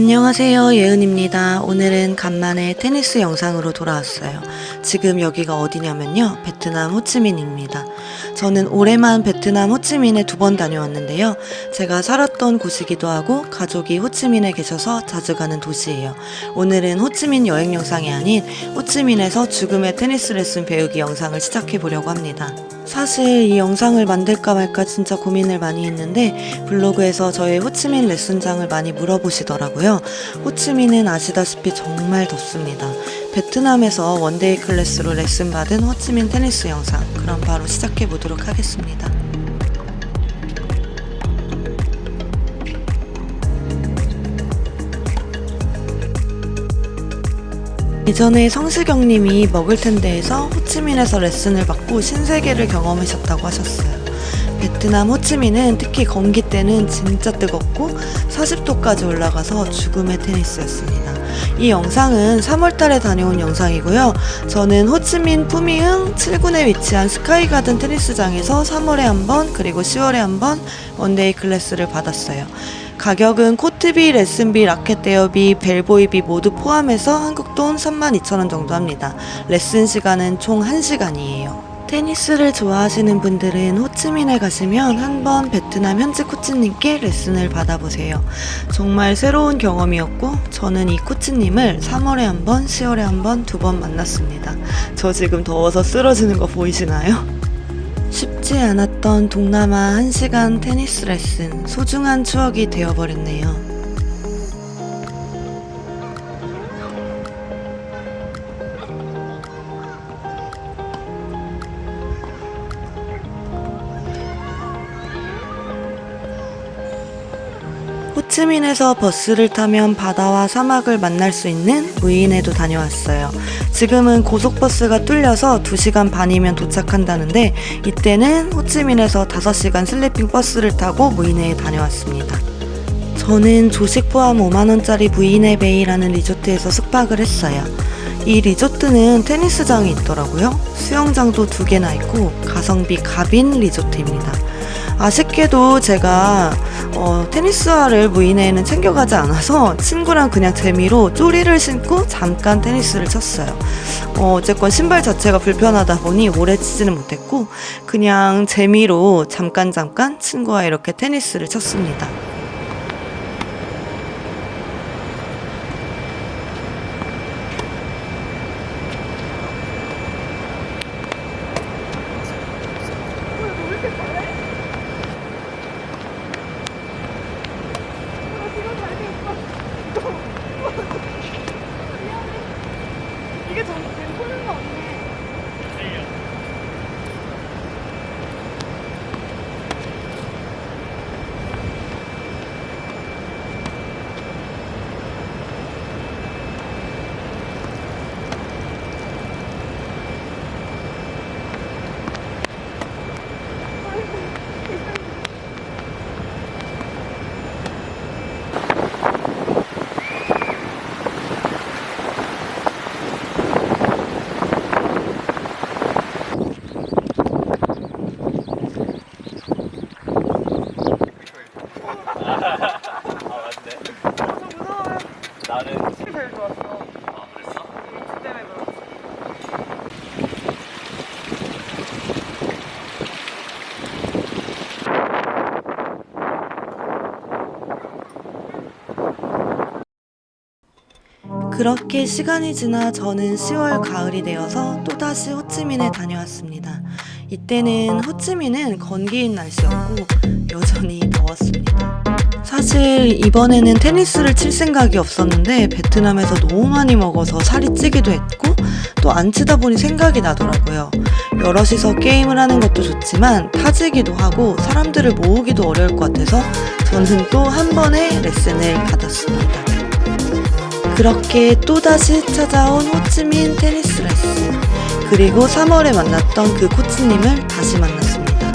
안녕하세요. 예은입니다. 오늘은 간만에 테니스 영상으로 돌아왔어요. 지금 여기가 어디냐면요. 베트남 호치민입니다. 저는 올해만 베트남 호치민에 두 번 다녀왔는데요. 제가 살았던 곳이기도 하고 가족이 호치민에 계셔서 자주 가는 도시예요. 오늘은 호치민 여행 영상이 아닌 호치민에서 죽음의 테니스 레슨 배우기 영상을 시작해 보려고 합니다. 사실 이 영상을 만들까 말까 진짜 고민을 많이 했는데 블로그에서 저의 호치민 레슨장을 많이 물어보시더라고요. 호치민은 아시다시피 정말 덥습니다. 베트남에서 원데이 클래스로 레슨 받은 호치민 테니스 영상. 그럼 바로 시작해 보도록 하겠습니다. 예전에 성시경님이 먹을 텐데에서 호치민에서 레슨을 받고 신세계를 경험하셨다고 하셨어요. 베트남 호치민은 특히 건기 때는 진짜 뜨겁고 40도까지 올라가서 죽음의 테니스였습니다. 이 영상은 3월달에 다녀온 영상이고요. 저는 호치민 푸미흥 7군에 위치한 스카이가든 테니스장에서 3월에 한 번, 그리고 10월에 한 번 원데이 클래스를 받았어요. 가격은 코트비, 레슨비, 라켓 대여비, 벨보이비 모두 포함해서 한국 돈 32,000원 정도 합니다. 레슨 시간은 총 1시간이에요. 테니스를 좋아하시는 분들은 호치민에 가시면 한번 베트남 현지 코치님께 레슨을 받아보세요. 정말 새로운 경험이었고 저는 이 코치님을 3월에 한 번, 10월에 한 번, 두 번 만났습니다. 저 지금 더워서 쓰러지는 거 보이시나요? 쉽지 않았던 동남아 1시간 테니스 레슨 소중한 추억이 되어버렸네요. 호치민에서 버스를 타면 바다와 사막을 만날 수 있는 무인에도 다녀왔어요. 지금은 고속버스가 뚫려서 2시간 반이면 도착한다는데 이때는 호치민에서 5시간 슬리핑 버스를 타고 무인회에 다녀왔습니다. 저는 조식 포함 5만원짜리 무인회 베이라는 리조트에서 숙박을 했어요. 이 리조트는 테니스장이 있더라고요. 수영장도 두 개나 있고 가성비 갑인 리조트입니다. 아쉽게도 제가 어, 테니스화를 무인회에는 챙겨가지 않아서 친구랑 그냥 재미로 쪼리를 신고 잠깐 테니스를 쳤어요. 어, 어쨌건 신발 자체가 불편하다 보니 오래 치지는 못했고 그냥 재미로 잠깐 잠깐 친구와 이렇게 테니스를 쳤습니다. 나는 춤이 제일 좋았어. 아 그랬어? 이 때문에 그렇지. 그렇게 시간이 지나 저는 10월 가을이 되어서 또다시 호치민에 다녀왔습니다. 이때는 호치민은 건기인 날씨였고 여전히 더웠습니다. 사실 이번에는 테니스를 칠 생각이 없었는데 베트남에서 너무 많이 먹어서 살이 찌기도 했고 또 안 치다 보니 생각이 나더라고요. 여럿이서 게임을 하는 것도 좋지만 타지기도 하고 사람들을 모으기도 어려울 것 같아서 저는 또 한 번의 레슨을 받았습니다. 그렇게 또다시 찾아온 호치민 테니스 레슨. 그리고 3월에 만났던 그 코치님을 다시 만났습니다.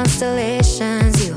constellations. You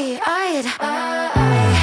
I, I, I.